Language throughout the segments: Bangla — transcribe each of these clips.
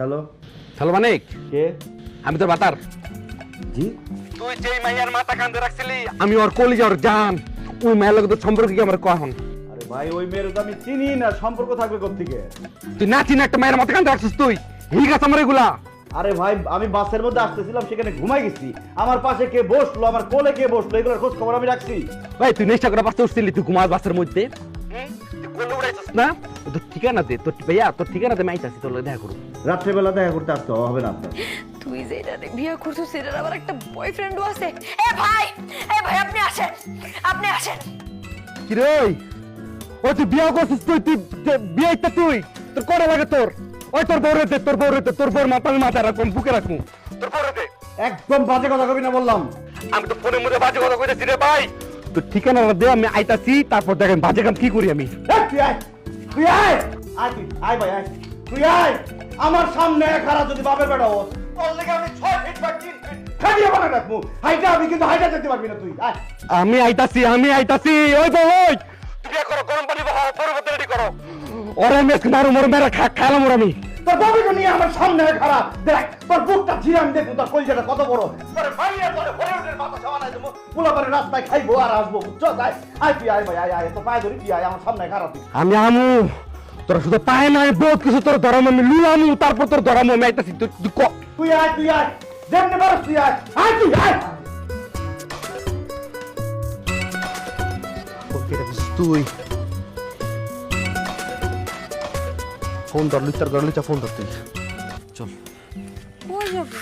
হ্যালো। হ্যালো মানিক। কে? আমি তোর বাতার। জি? তুই যেই মাইয়ার মাথা কান্দে রাখছিলি। আমি ওর কলিজা ওর জান। ওই মায়ের লগে তোর সম্পর্ক কি আমার কখন? আরে ভাই ওই মেয়ের তো আমি চিনি না সম্পর্ক থাকবে কোথেকে তুই না চিনি একটা মায়ের মাথা কান্দে রাখছিস তুই? ঠিক আছে আমার এগুলা। আরে ভাই আমি বাসের মধ্যে আসতেছিলাম সেখানে ঘুমাই গেছি। আমার পাশে কে বসল আমার কোলে কে বসল এগুলোর খোঁজ খবর আমি রাখছি। ভাই তুই নেশা করে বাঁচতে উঠছিলি তুই ঘুমাস বাসের মধ্যে। না তোর ঠিকানা দে তোর ভাইয়া তোর ঠিকানা দে আমি আইতাছি তোর দেখা করব রাত্রেবেলা দেখা করতে আসতে হবে না আপনার তুই যেটা বিয়ে করছ সেটার আবার একটা বয়ফ্রেন্ডও আছে। এ ভাই এ ভাই আপনি আসেন আপনি আসেন। কি রে ওই? তুই বিয়া করছিস তুই তুই তুই- বিয়ে তুই? তোর করে লাগে তোর? ওই তোর বউরে দে তোর বউরে দে তোর বউর মাথা আমি মাথায় রাখব আমি বুকে রাখব। তোর বউরে দে। একদম বাজে কথা কবি না বললাম। আমি তো ফোনের মধ্যে বাজে কথা কইতেছি রে ভাই। তোর ঠিকানা দে আমি আইতাছি তারপর দেখেন বাজে কাম কি করি আমি। তুই আয় তুই আয়। আয় তুই আয় ভাই আয়। তুই আয়। আমার সামনে খারাপ যদি বাপের বেটা হোস তোর লেগে আমি ছয় ফিট বা তিন ফিট খাটিয়ে বানা রাখব। হাইটা আমি কিন্তু হাইটা যেতে পারবি না তুই আয়। আমি আইতাছি আমি আইতাছি ওই বউ ওই। তুমি করো গরম পানি বহাও পরবর্তী রেডি করো। ওরে মেরা ওর আমি। তোর বাবাকে নিয়ে আমার সামনে খারাপ দেখ তোর বুকটা ঝিরে আমি দেখব তোর কলজাটা কত বড়। তোর ভাইয়ের তোর হরিউডের মাথা সামানাই দেবো। পোলাপারে রাস্তায় খাইবো আর আসব বুঝছ? আয় আই তুই আয় ভাই আয় আয় তোর পায়ে ধরি তুই আয় আমার সামনে খারাপ তুই। আমি আমু তোরা শুধু পায় নাই বহুত কিছু তোর ধরাম আমি আমু তারপর তোর ধরামু আমি আইতাছি তুই তুই ক। তুই আয় তুই আয় যেমনি পারস তুই আয়। আয় তুই আয়। তুই? ফোন ধর লুচার ঘর লুচা ফোন ধর তুই চল। কই যাবে?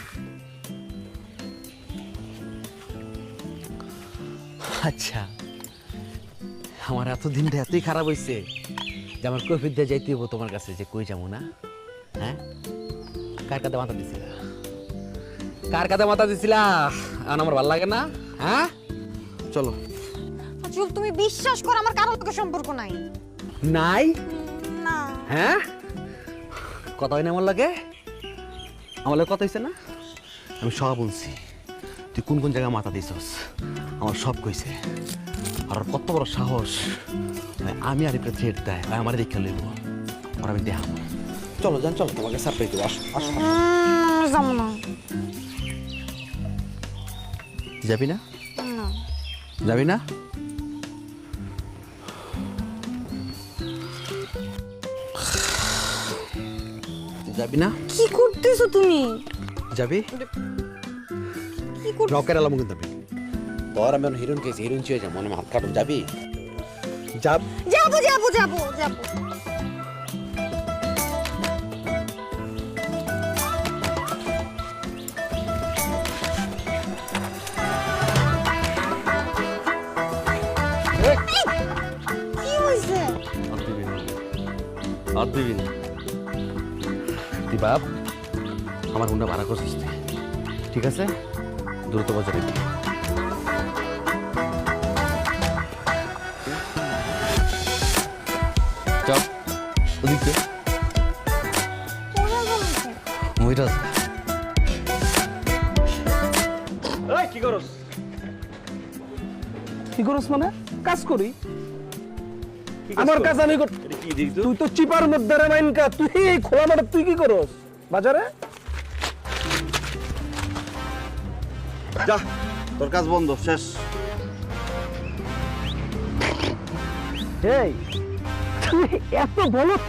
আচ্ছা আমার এতদিনটা এতই খারাপ হয়েছে যে আমার দিয়ে যাইতে হব তোমার কাছে যে কই যাব না? হ্যাঁ? কার কাছে মাথা দিছিলা? কার কাছে মাথা দিছিলা? এখন আমার ভালো লাগে না? হ্যাঁ? চলো। চুপ তুমি বিশ্বাস করো আমার কারোর সম্পর্ক নাই। নাই? না। হ্যাঁ? কথা হয় না আমার লাগে? আমার লাগে কথা হয়েছে না? আমি সব বলছি। তুই কোন কোন জায়গায় মাথা দিছস? আমার সব কইছে। আর কত বড় সাহস। আমি আর একটা থ্রেট দেয়। ভাই আমার দেখে লইব। আর আমি দেখাবো। চলো যান চলো তোমাকে সারপ্রাইজ দেবো। আসো আসো। যাব না। যাবি না? না। যাবি না? যাবি না? কি করতেছো তুমি? যাবি? কি কর রকের আলাম কিন্তু যাবি। তোর আমি হিরোইন কেছি হিরোইন চেয়ে যা মনে হাত কাটুন যাবি? যাব। যাব যাব যাব যাব। আর দিবি না। তুই বাপ। আমার হুন্ডা ভাড়া করছিস ঠিক আছে? দ্রুত বাজারে। চল ওদিক মহিরাজ কি করস? কি করস মানে? কাজ করি। আমার কাজ আমি কর কি দিস তুই তো চিপার মধ্যে রে মাইনকা তুই এই খোলা মাঠে তুই কি করস? বাজারে? যা তোর কাজ বন্ধ শেষ। এই তুই এত বলত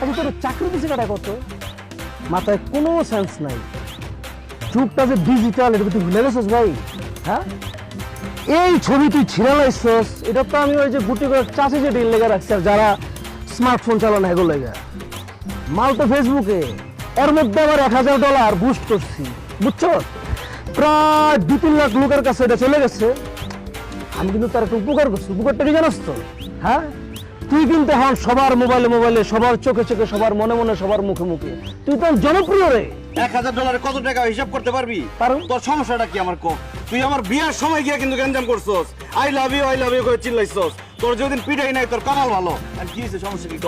আমি তোর চাকরি দিছে কাটা কত? মাথায় কোনো সেন্স নাই। যুগটা যে ডিজিটাল এটা তুই ভুলে গেছিস ভাই? হ্যাঁ? এই ছবি তুই ছিঁড়ে লাইছস এটা তো আমি ওই যে গুটি করে চাষে যে ডিল লেগে রাখছি আর যারা স্মার্টফোন চালানো এগুলো লেগে মাল তো ফেসবুকে এর মধ্যে আবার এক হাজার ডলার বুস্ট করছি। বুঝছ? প্রায় দু তিন লাখ লোকের কাছে এটা চলে গেছে। আমি কিন্তু তার একটা উপকার করছি। উপকারটা কি জানাস তো? হ্যাঁ? তুই কিন্তু এখন সবার মোবাইলে মোবাইলে সবার চোখে চোখে সবার মনে মনে সবার মুখে মুখে। তুই তো জনপ্রিয় রে। এক হাজার ডলারে কত টাকা হিসাব করতে পারবি? পারুম। তোর সমস্যাটা কি আমার কো? তুই আমার বিয়ার সময় গিয়ে কিন্তু গ্যাঞ্জাম করছস। I love you I love you করে চিল্লাইছস। তোর যেদিন পিটাই নাই তোর কামাল ভালো। আর কি হয়েছে সমস্যা কি?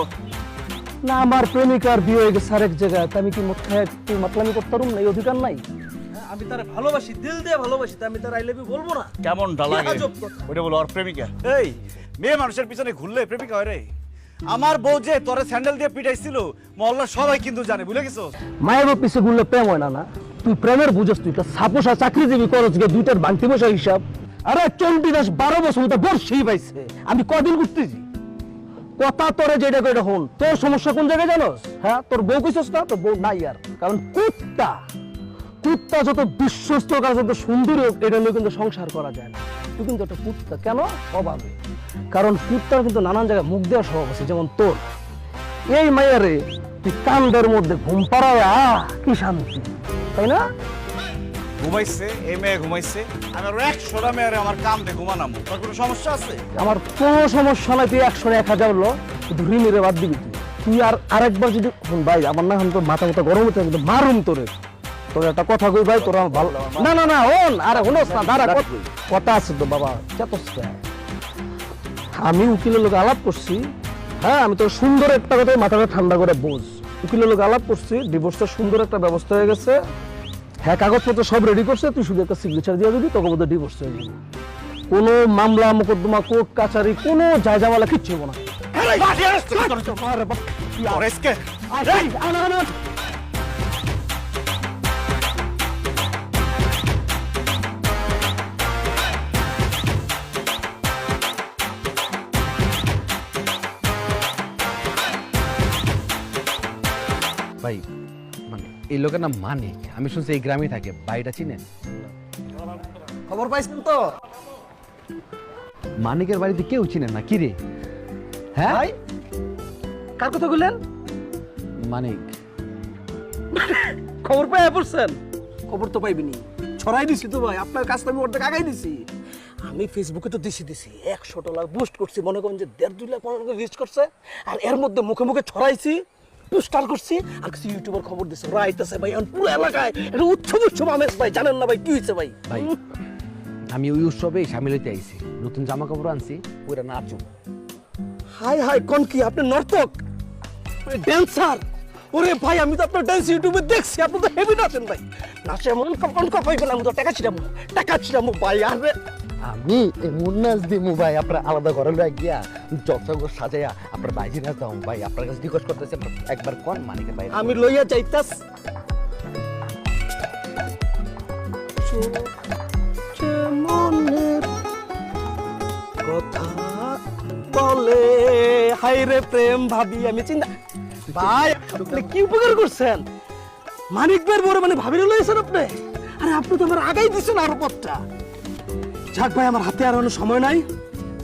না আমার প্রেমিকার বিয়ে হয়ে গেছে আরেক জায়গায়। আমি কি মত খায় তুই মাতলামি করতে পারুম না? এই অধিকার নাই। আমি তার ভালোবাসি দিল দিয়ে ভালোবাসি আমি তার আই লাভ ইউ বলব না। কেমন ওটা বলো আর প্রেমিকা? এই মেয়ে মানুষের পিছনে ঘুরলে প্রেমিকা হয় রে। আমার বউ যে তোরে স্যান্ডেল দিয়ে পিটাইছিল মহল্লার সবাই কিন্তু জানে বুঝে গেছো? মায়ের বাপ পিছে ঘুরলে প্রেম হয় না না। তুই প্রেমের বুঝস তুই তো সাপোসা চাকরিজীবী খরচ গিয়ে দুইটার বাংতি বসা হিসাব। আরে বারো বছর তো বর্ষই পাইছে আমি কদিন ঘুরতেছি? কথা তোরে যেটা করে হন তোর সমস্যা কোন জায়গায় জানোস? হ্যাঁ তোর বউ না? তোর বউ নাই আর। কারণ কুত্তা কুত্তা যত বিশ্বস্ত কাজ যত সুন্দর এটা নিয়ে কিন্তু সংসার করা যায় না। তুই কিন্তু একটা কুত্তা, কেন? অভাবে। কারণ কুত্তার কিন্তু নানান জায়গায় মুখ দেওয়ার স্বভাব আছে, যেমন তোর। এই মাইয়ারে তুই কান্দের মধ্যে ঘুম পাড়ায় কি শান্তি? তাই না? ঘুমাইছে এই মেয়ে ঘুমাইছে। আমি আরও একশোটা মেয়েরে আমার কাম দিয়ে ঘুমানামো। তোর কোনো সমস্যা আছে? আমার কোনো সমস্যা নাই তুই একশো এক হাজার হলো ঋণের বাদ দিবি তুই। তুই আর আরেকবার যদি শুন ভাই আমার না এখন তো মাথা মাথা গরম হচ্ছে কিন্তু মারুম তোরে। তোর একটা কথা কই ভাই তোর আমার ভালো না না না ওন আরে হলোস না দাঁড়া কথা আছে তো বাবা চেতস আমি উকিলের লোক আলাপ করছি হ্যাঁ আমি তোর সুন্দর একটা কথা মাথাটা ঠান্ডা করে বোঝ। উকিলের লোক আলাপ করছি ডিভোর্সের সুন্দর একটা ব্যবস্থা হয়ে গেছে। হ্যাঁ কাগজপত্র সব রেডি করছে তুই শুধু একটা সিগনেচার দিয়ে দিবি তোকে বোধহয় ডিভোর্স হয়ে যাবে কোনো মামলা মোকদ্দমা কোর্ট কাছারি কোনো জায়জাওয়ালা কিচ্ছু হব না এই লোকের নাম মানিক আমি শুনছি এই গ্রামে থাকে। বাড়িটা চিনেন? খবর পাইছেন তো? মানিকের বাড়িতে কেউ চিনেন না? কি রে? হ্যাঁ? কার কথা বললেন মানিক। খবর পাই পড়ছেন? খবর তো পাইবিনি। ছড়াই দিছি তো ভাই আপনার কাজটা আমি অর্ধেক আগাই দিছি। আমি ফেসবুকে তো দিছি দিছি একশো ডলার বুস্ট করছি মনে করেন যে দেড় দুই লাখ মনে রিচ করছে আর এর মধ্যে মুখে মুখে ছড়াইছি। পোস্টার করছি আর কিছু ইউটিউবার খবর দিছে রাইট আছে ভাই এখন পুরো এলাকায় এটা উৎসব উৎসব আমেজ ভাই জানেন না ভাই কি হয়েছে ভাই? ভাই আমি ওই উৎসবে সামিল হইতে আইছি নতুন জামা কাপড় আনছি পুরা নাচো হাই হাই কোন কি আপনি নর্তক? ড্যান্সার ওরে ভাই আমি তো আপনার ডান্স ইউটিউবে দেখছি আপনি তো হেভি নাচেন ভাই। নাচে এমন কখন কপাইবেন আমি তো টাকা ছিলাম টাকা ছিলাম ভাই আরে। আমি এমন নাচ দিমু ভাই আপনার আলাদা ঘরে লয়ে গিয়া চকচক সাজাইয়া আপনার বাইরে নাচ দাও ভাই আপনার কাছে রিকোয়েস্ট করতেছি একবার কোন মানিকের বাইরে আমি লইয়া যাইতাস। কথা বলে। হাই রে প্রেম ভাবি আমি চিন্তা ভাই আপনি কি উপকার করছেন? মানিক ভাইয়ের বড় মানে ভাবিরে লইছেন আপনি? আরে আপনি তো আমার আগাই দিছেন আরও পথটা। যাক ভাই আমার হাতে আর কোনো সময় নাই।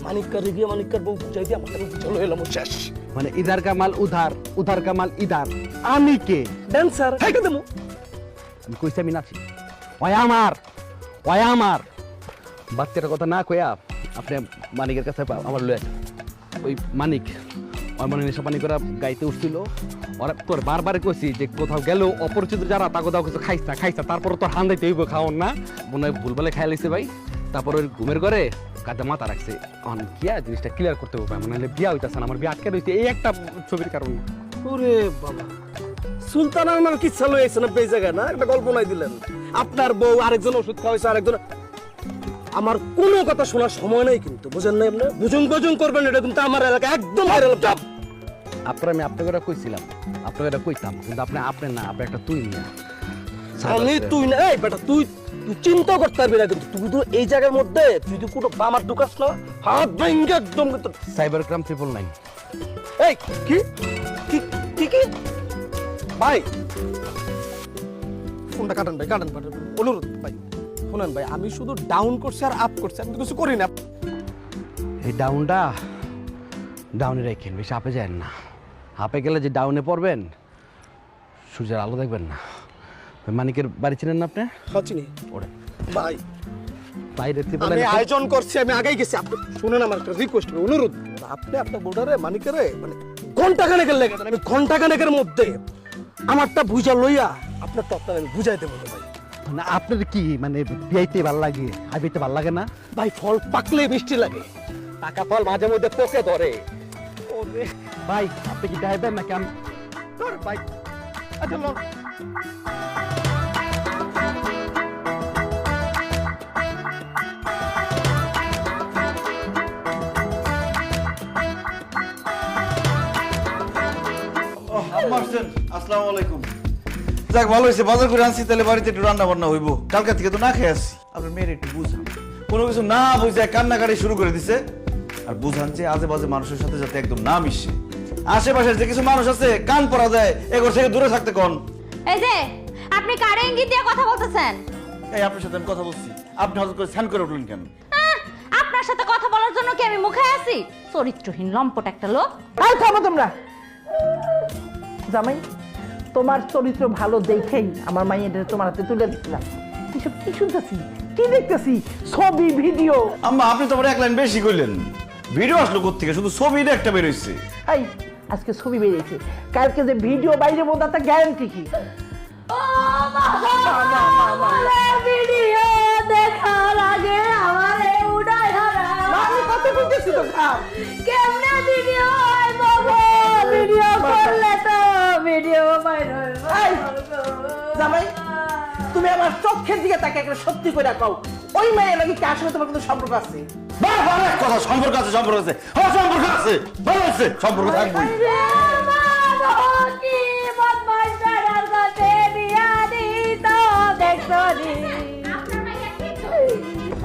মানিক কারে গিয়ে মানিক কার বউ বুঝাই দিয়ে আমাকে বুঝালো এলাম শেষ। মানে ইধার কামাল উধার উধার কামাল ইধার আমি কে? ড্যান্সার হাইকে দেবো। আমি কইছি আমি নাচি। ওই আমার ওই আমার। বাচ্চাটার কথা না কইয়া আপনি মানিকের কাছে আমার লয়ে। ওই মানিক ওই মানে নেশা পানি করে গাইতে উঠছিল। ওরা তোর বারবার কইছি যে কোথাও গেল অপরিচিত যারা তা কোথাও কিছু খাইস না খাইস না। তারপর তোর হান দিতে হইব খাওন না। মনে হয় ভুলভালে খাই লাইছে ভাই। তারপর ওই ঘুমের ঘরে কাজে মাথা রাখছে। অন কিয়া জিনিসটা ক্লিয়ার করতে হবে মানে নাহলে বিয়া হইতাছে না আমার বিয়া আটকে রয়েছে এই একটা ছবির কারণে। ওরে বাবা। সুলতান আমার কিচ্ছা লইছে না এই জায়গায় না? একটা গল্প নাই দিলেন। আপনার বউ আরেকজন ওষুধ খাওয়াইছে আরেকজন আমার কোনো কথা শোনার সময় নাই কিন্তু বুঝেন না আপনি? বুঝুন বুঝুন করবেন এটা কিন্তু আমার এলাকা একদম আপনার আমি আপনাকে এটা কইছিলাম আপনাকে এটা কইতাম কিন্তু আপনি আপনি না আপনি একটা তুই আমি তুই না এই বেটা তুই তুই চিন্তা করতে পারবি না কিন্তু তুই তো এই জায়গার মধ্যে তুই তো কোনো আমার ঢুকাস না হাত ভেঙ্গে একদম কিন্তু সাইবার ক্রাইম ট্রিপল নাইন এই কি? কি কি কি? ভাই। ফোনটা কাটেন ভাই কাটেন কাটেন অনুরোধ ভাই শুনেন ভাই আমি শুধু ডাউন করছি আর আপ করছি আমি তো কিছু করি না। এই ডাউনটা ডাউনে রেখেন বেশি আপে যায় না। হাপে গেলে যে ডাউনে পড়বেন সূর্যের আলো দেখবেন না। মানিকের বাড়ি চিনেন না আপনি? ওরে ভাই। আমি আয়োজন করছি আমি আগেই গেছি। আপনি শুনেন আমার একটা রিকোয়েস্ট অনুরোধ। আপনি আপনার বোর্ডারে মানিকেরে মানে ঘণ্টা খানেকের লেগে আমি ঘণ্টা খানেকের মধ্যে আমারটা বুঝা লইয়া আপনারটা আপনার আমি বুঝাই দেবো ভাই। না আপনার কি মানে বিয়াইতে ভালো লাগে হাবিতে ভালো লাগে না? ভাই ফল পাকলে মিষ্টি লাগে। পাকা ফল মাঝে মধ্যে পোকে ধরে। ওরে। ভাই আপনি কি দেখাইবেন নাকি? আমি ভাই। আচ্ছা আসসালামু আলাইকুম। যাক ভালো হয়েছে। বাজার করে আনছি তাহলে বাড়িতে একটু রান্না বান্না হইব। কালকে থেকে তো না খেয়ে আসছি। আপনার মেয়ের একটু বুঝান। কোনো কিছু না বুঝে কান্নাকাটি শুরু করে দিছে। আর বুঝান যে আজে বাজে মানুষের সাথে যাতে একদম না মিশে। আশেপাশের যে কিছু মানুষ আছে কান পরা যায় এগোর থেকে দূরে থাকতে কোন। এই যে আপনি কারে ইঙ্গিত দিয়ে কথা বলতেছেন? এই আপনার সাথে আমি কথা বলছি। আপনি হঠাৎ করে স্যান করে উঠলেন কেন? আপনার সাথে কথা বলার জন্য কি আমি মুখে আছি? চরিত্রহীন লম্পট একটা লোক। আর থামো তোমরা। জামাই তোমার চরিত্র ভালো দেখেই আমার মাইয়েদের তোমার হাতে তুলে দিচ্ছিলাম এসব কি শুনতেছি? কি দেখতেছি? ছবি ভিডিও? আম্মা আপনি তো আবার এক লাইন বেশি করলেন ভিডিও আসলো কোথেকে শুধু ছবিটা একটা বেরোইছে। এই আজকে ছবি বেরিয়েছে। কালকে যে ভিডিও বাইরে বোধ একটা গ্যারান্টি কি? ভিডিও দেখার আগে আমারে উড়াই আমি কত বলতেছি তো খাও কেমনে ভিডিও হয় বাবা? ভিডিও করলে তো ভিডিও ভাইরাল জামাই তুমি আমার চোখের দিকে তাকে একটা সত্যি করে কও। ওই মেয়ে নাকি কার সঙ্গে তোমার কোনো সম্পর্ক আছে? কথা। সম্পর্ক আছে সম্পর্ক আছে। হ্যাঁ সম্পর্ক আছে। ভালো আছে সম্পর্ক থাকবে।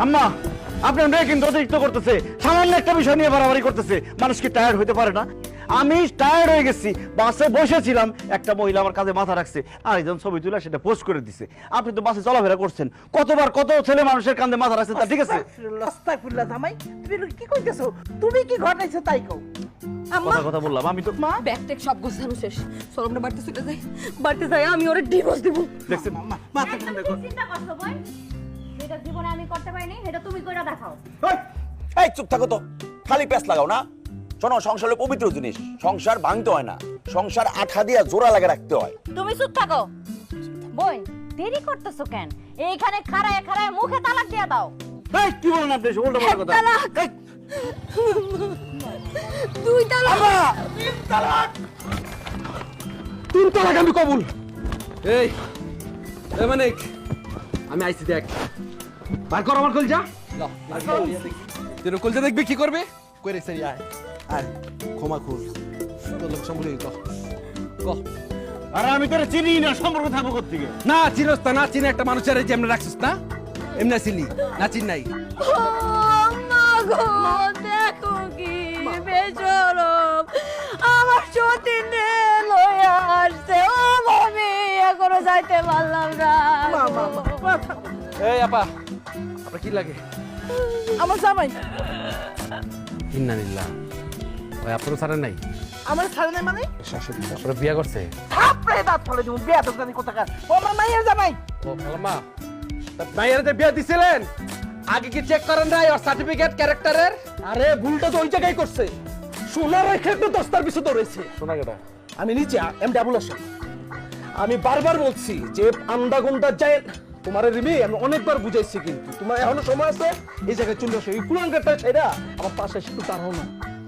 আম্মা আপনার মেয়ে কিন্তু অতিরিক্ত করতেছে। সামান্য একটা বিষয় নিয়ে বাড়াবাড়ি করতেছে। মানুষ কি টায়ার্ড হতে পারে না? আমি টায়ার্ড হয়ে গেছি। বাসে বসেছিলাম একটা মহিলা আমার কাঁধে মাথা রাখছে আর একজন ছবি তুলে সেটা পোস্ট করে দিছে। আপনি তো বাসে চলাফেরা করছেন। কতবার কত ছেলে মানুষের কাঁধে মাথা রাখছে তা ঠিক আছে? আস্তাগফিরুল্লাহ, জামাই তুমি কি কইতেছো? তুমি কি ঘটাইছো তাই কও। কথা কথা বললাম আমি তো মা। ব্যাগ ট্যাগ সব গোছানো শেষ। চল আমরা বাড়িতে চলে যাই বাড়িতে যাই আমি ওরে ডিভোর্স দিব। দেখছেন মাথা ঠান্ডা কর চিন্তা করছ বই যেটা জীবনে আমি করতে পারিনি সেটা তুমি করে দেখাও। এই চুপ থাকো তো। খালি প্যাস লাগাও না। শোনো সংসার হলো পবিত্র জিনিস। সংসার ভাঙতে হয় না। সংসার আঠা দিয়া জোড়া লাগে রাখতে হয়। তুমি চুপ থাকো। বই দেরি করতেছো কেন? এইখানে খাড়ায় খাড়ায় মুখে তালাক দিয়ে দাও। এই, কি বলেন আপনি? এসব উল্টো কথা। তালাক! দুই তালাক! তিন তালাক আমি কবুল। এই এ মানে আমি আইছি দেখ। বার কর আমার কলজা। তুই কলজা দেখবি কি করবে? কই রে সারি আয়। আয় ক্ষমা খুল তোর লোক সম্পর্কে কহ কহ আরে আমি তোরে চিনি না সম্পর্ক থাকব কোথেকে না চিনস তা না চিনে একটা মানুষের যে এমনি রাখছিস না? এমনি ছিলি না চিন নাই। মা গো দেখো কি বেচরম আমার সতীন রে লইয়া আসছে। ও মমি এখনও যাইতে পারলাম না। এই আপা আপনার কি লাগে? আমার জামাই। ইন্না আপনারও ছাড়েন নাই? আমার ছাড়ে নাই মানে? শাশুড়ি বিয়া করছে? থাপড়ে দাঁত ফলে দিব বিয়া তো জানি কোথাকার। ও আমার মাইয়ের জামাই। ও খালাম্মা ভাইয়ের যে বিয়া দিছিলেন আগে কি চেক করেন নাই ওর সার্টিফিকেট ক্যারেক্টারের আরে ভুলটা তো ওই জায়গায় করছে। সোনার রেখে একটু দস্তার পিছু ধরেছে শোনা গেটা আমি নিচে এম ডাবল আসন আমি বারবার বলছি যে আন্দা গুন্ডা যায় তোমার রিমি আমি অনেকবার বুঝাইছি কিন্তু। তোমার এখনও সময় আছে এই জায়গায় চলে আসো। এই কুলাঙ্গারটা ছেড়া আমার পাশে একটু দাঁড়াও না।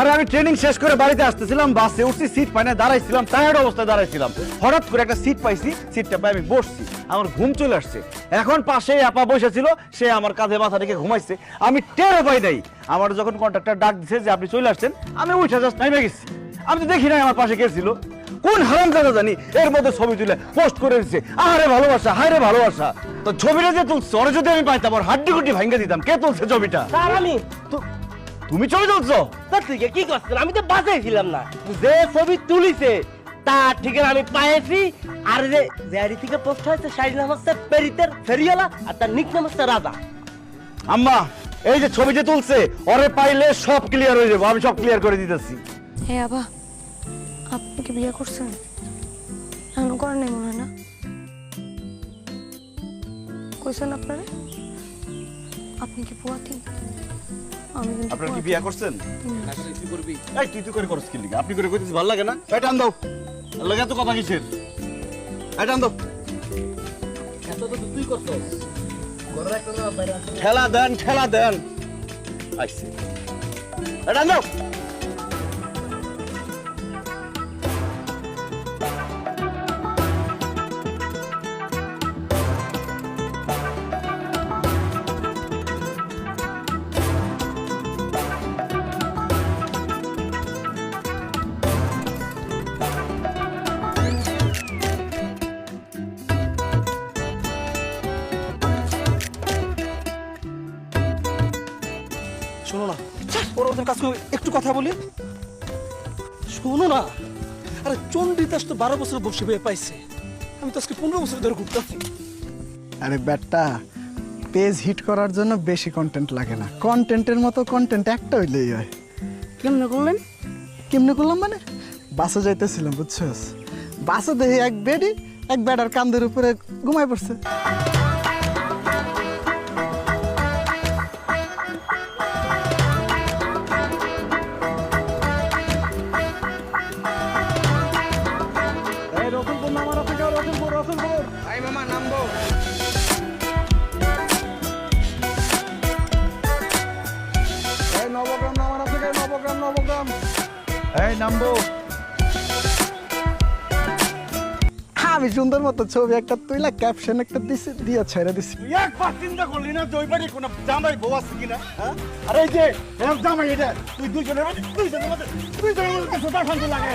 আরে আমি ট্রেনিং শেষ করে বাড়িতে আসতেছিলাম, বাসে উঠছি সিট পাই না দাঁড়াইছিলাম টায়ার্ড অবস্থায় দাঁড়াইছিলাম। হঠাৎ করে একটা সিট পাইছি সিটটা পাই আমি বসছি, আমার ঘুম চলে আসছে। এখন পাশে আপা বসেছিল, সে আমার কাঁধে মাথা রেখে ঘুমাইছে। আমি টেরও পাই নাই। আমার যখন কন্ট্রাক্টর ডাক দিছে যে আপনি চলে আসছেন, আমি উঠে জাস্ট নাইমে গেছি। আমি তো দেখি নাই আমার পাশে কে ছিল। কোন হারাম জায়গা জানি, এর মধ্যে ছবি তুলে পোস্ট করে দিচ্ছে আরে ভালোবাসা হায় রে ভালোবাসা। তো ছবিটা যে তুলছে, ওরা যদি আমি পাইতাম, ওর হাড্ডি গুড্ডি ভাঙ্গে দিতাম। কে তুলছে ছবিটা? আমি তুমি ছবি তুলছো তার থেকে কি করছেন আমি তো বাঁচাইছিলাম না। যে ছবি তুলিছে তার ঠিক আমি পাইছি। আর যে জেয়ারি থেকে পোস্ট হয়েছে শাড়ি নাম হচ্ছে পেরিতের ফেরিওয়ালা আর তার নিক নাম হচ্ছে রাজা। আম্মা এই যে ছবি যে তুলছে ওরে পাইলে সব ক্লিয়ার হয়ে যাব আমি সব ক্লিয়ার করে দিতেছি। হে আবা আপনি কি বিয়ে করছেন? এখনও করেন নাই মনে হয় না? কইছেন আপনারা? আপনি কি পুয়াতি আপনারা কি বিয়া করছেন? এই তুই তুই করে করছ কি লিগা? আপনি করে কইতেছিস ভালো লাগে না? এই টান দাও। লাগে তো কথা কিসের? এটা আন দাও। ঠেলা দেন ঠেলা দেন। আইছে এটা টান দাও। ওদের কাছে একটু কথা বলি। শোনো না আরে চণ্ডীদাস তো বারো বছর বসে পেয়ে পাইছে। আমি তো আজকে পনেরো বছর ধরে ঘুরতেছি আরে ব্যাটটা পেজ হিট করার জন্য বেশি কন্টেন্ট লাগে না। কন্টেন্টের মতো কন্টেন্ট একটা হইলেই হয়। কেমনে করলেন? কেমনে করলাম মানে? বাসে যাইতেছিলাম বুঝছস? বাসে দেখি এক বেডি এক বেডার কান্দের উপরে ঘুমাই পড়ছে। রসুলপুর ভাই মামা নামবো নবগ্রাম নামার আছে নবগ্রাম নবগ্রাম এই নামবো আমি সুন্দর মতো ছবি একটা তুইলা ক্যাপশন একটা দিছি, দিয়ে ছেড়ে দিছি একবার চিন্তা করলি না ওই বাড়ি কোনো জামাই বউ আছে কিনা হ্যাঁ আরে এই যে জামাই এটা, তুই দুইজনের মধ্যে দুইজনের মধ্যে দুইজনের মধ্যে শান্তি লাগে?